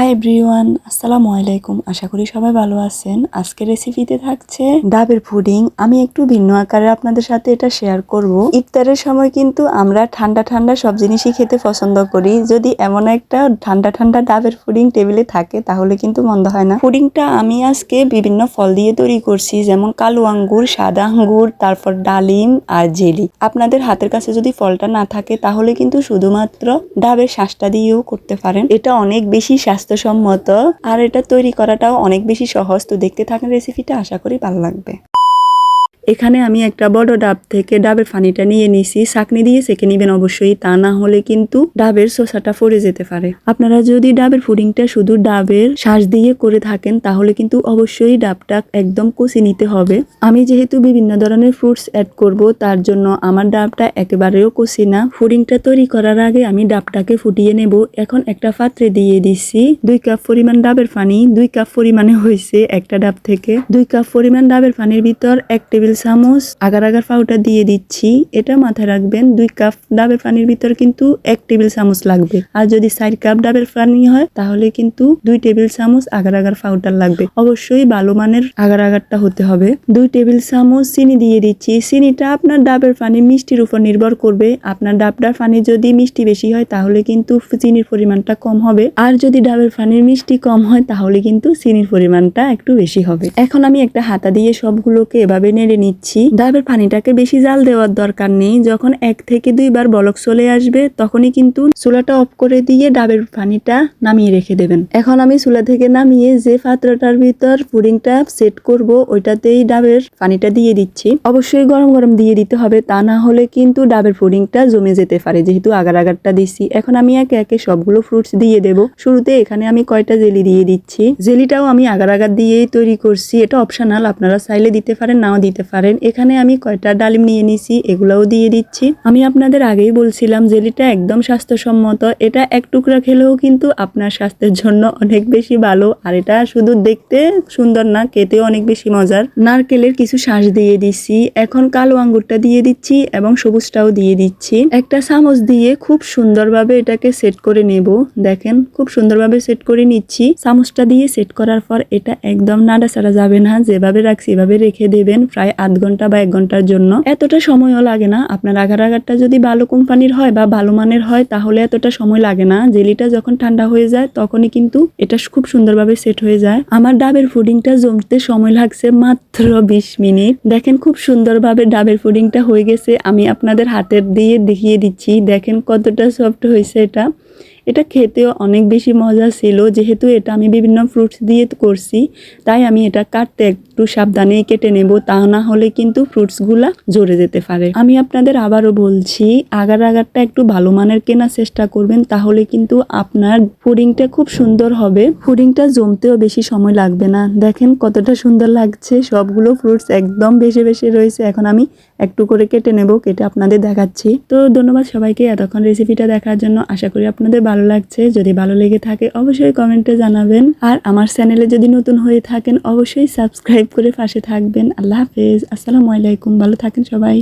Hi everyone আসসালামু আলাইকুম। আশা করি সবাই ভালো আছেন। আজকে রেসিপিতে থাকছে ডাবের পুডিং। আমি একটু ভিন্ন আকারে আপনাদের সাথে এটা শেয়ার করব। ইফতারের সময় কিন্তু আমরা ঠান্ডা ঠান্ডা সব জিনিসই খেতে পছন্দ করি। যদি এমন একটা ঠান্ডা ঠান্ডা ডাবের পুডিং টেবিলে থাকে, তাহলে কিন্তু মন্দ হয় না। পুডিংটা আমি আজকে বিভিন্ন ফল দিয়ে তৈরি করছি, যেমন কালো আঙ্গুর, সাদা আঙ্গুর, তারপর ডালিম আর জেলি। আপনাদের হাতের কাছে যদি ফলটা না থাকে, তাহলে কিন্তু শুধুমাত্র ডাবের শ্বাসটা দিয়েও করতে পারেন। এটা অনেক বেশি স্বাস্থ্যসম্মত। আর এটা তৈরি করাটাও অনেক বেশি সহজ। তো দেখতে থাকেন রেসিপিটা আশা করি ভালো লাগবে। এখানে আমি একটা বড় ডাব থেকে ডাবের পানিটা নিয়ে নিছি। চাকনি দিয়ে সেকে নিবেন অবশ্যই, তা না হলে কিন্তু ডাবের শসাটা পড়ে যেতে পারে। আপনারা যদি ডাবের পুডিংটা শুধু ডাবের শ্বাস দিয়ে করে থাকেন, তাহলে কিন্তু অবশ্যই ডাবটা একদম কষি নিতে হবে। আমি যেহেতু বিভিন্ন ধরনের ফ্রুটস অ্যাড করব, তার জন্য আমার ডাবটা একেবারেও কষি না। পুডিংটা তৈরি করার আগে আমি ডাবটাকে ফুটিয়ে নেব। এখন একটা পাত্রে দিয়ে দিচ্ছি দুই কাপ পরিমাণ ডাবের পানি। দুই কাপ পরিমাণে হয়েছে একটা ডাব থেকে। দুই কাপ পরিমাণ ডাবের পানির ভিতর এক টেবিল চামচ আগার আগার পাউডার দিয়ে দিচ্ছি। এটা মাথায় রাখবেন, দুই কাপ ডাবের পানির ভিতর কিন্তু এক টেবিল চামচ লাগবে। আর যদি চার কাপ ডাবের পানি হয়, তাহলে কিন্তু দুই টেবিল চামচ আগার আগার পাউডার লাগবে। অবশ্যই ভালো মানের আগার আগারটা হতে হবে। দুই টেবিল চামচ চিনি দিয়ে দিচ্ছি। চিনিটা আপনার ডাবের পানি মিষ্টির উপর নির্ভর করবে। আপনার ডাবটার পানি যদি মিষ্টি বেশি হয়, তাহলে কিন্তু চিনির পরিমাণটা কম হবে। আর যদি ডাবের পানির মিষ্টি কম হয়, তাহলে কিন্তু চিনির পরিমাণটা একটু বেশি হবে। এখন আমি একটা হাতা দিয়ে সবগুলোকে এভাবে নেড়ে নিচ্ছি। ডাবের পানিটাকে বেশি জাল দেওয়ার দরকার নেই। যখন এক থেকে দুইবার বলক চলে আসবে, তখনই কিন্তু চুলাটা অফ করে দিয়ে ডাবের পানিটা নামিয়ে রেখে দেবেন। এখন আমি চুলা থেকে নামিয়ে যে পাত্রটার ভিতর পুডিংটা সেট করব, ওইটাতেই ডাবের পানিটা দিয়ে দিচ্ছি। অবশ্যই গরম গরম দিয়ে দিতে হবে, তা না হলে কিন্তু ডাবের পুডিংটা জমে যেতে পারে, যেহেতু আগার আগারটা দিচ্ছি। এখন আমি একে একে সবগুলো ফ্রুটস দিয়ে দেব। শুরুতে এখানে আমি কয়টা জেলি দিয়ে দিচ্ছি। জেলিটাও আমি আগার আগার দিয়েই তৈরি করছি। এটা অপশনাল আপনারা চাইলে দিতে পারেন, নাও দিতে পারেন। এখানে আমি কয়টা ডালিম নিয়ে নিছি, এগুলাও দিয়ে দিচ্ছি। আমি আপনাদের আগেই বলছিলাম, জেলিটা একদম স্বাস্থ্যসম্মত। এটা এক টুকরা খেলেও কিন্তু আপনার স্বাস্থ্যের জন্য অনেক বেশি ভালো। আর এটা শুধু দেখতে সুন্দর না, খেতেও অনেক বেশি মজার। নারকেলের কিছু শ্বাস দিয়ে দিচ্ছি এখন কালো আঙ্গুরটা দিয়ে দিচ্ছি এবং সবুজটাও দিয়ে দিচ্ছি। একটা চামচ দিয়ে খুব সুন্দরভাবে এটাকে সেট করে নেব। দেখেন, খুব সুন্দরভাবে সেট করে নিচ্ছি। চামচটা দিয়ে সেট করার পর এটা একদম নাড়াচাড়া যাবে না, যেভাবে রাখছি এভাবে রেখে দেবেন। প্রায় আধ ঘণ্টা বা এক ঘণ্টার জন্য। এতটা সময়ও লাগে না। আপনার আগার আগারটা যদি ভালো কোম্পানির হয় বা ভালো মানের হয়, তাহলে এতটা সময় লাগে না। জেলিটা যখন ঠান্ডা হয়ে যায়, তখনই কিন্তু এটা খুব সুন্দরভাবে সেট হয়ে যায়। আমার ডাবের ফুডিংটা জমতে সময় লাগছে মাত্র বিশ মিনিট। দেখেন খুব সুন্দরভাবে ডাবের ফুডিংটা হয়ে গেছে। আমি আপনাদের হাতের দিয়ে দেখিয়ে দিচ্ছি। দেখেন কতটা সফট হয়েছে এটা। এটা খেতেও অনেক বেশি মজা ছিল। যেহেতু এটা আমি বিভিন্ন ফ্রুটস দিয়ে করছি, তাই আমি এটা কাটতে একটু সাবধানে কেটে নেব, তা না হলে কিন্তু ফ্রুটসগুলা জড়ে যেতে পারে। আমি আপনাদের আবারও বলছি, আগার আগারটা একটু ভালো মানের কেনার চেষ্টা করবেন, তাহলে কিন্তু আপনার ফুডিংটা খুব সুন্দর হবে। ফুডিংটা জমতেও বেশি সময় লাগবে না। দেখেন কতটা সুন্দর লাগছে, সবগুলো ফ্রুটস একদম বেশি বেশি রয়েছে। এখন আমি একটু করে কেটে নেব, কেটে আপনাদের দেখাচ্ছি। তো ধন্যবাদ সবাইকে এতক্ষণ রেসিপিটা দেখার জন্য। আশা করি আপনাদের ভালো লাগছে। যদি ভালো লেগে থাকে, অবশ্যই কমেন্টে জানাবেন। আর আমার চ্যানেলে যদি নতুন হয়ে থাকেন, অবশ্যই সাবস্ক্রাইব করে পাশে থাকবেন। আল্লাহ হাফেজ। আসসালামু আলাইকুম। ভালো থাকেন সবাই।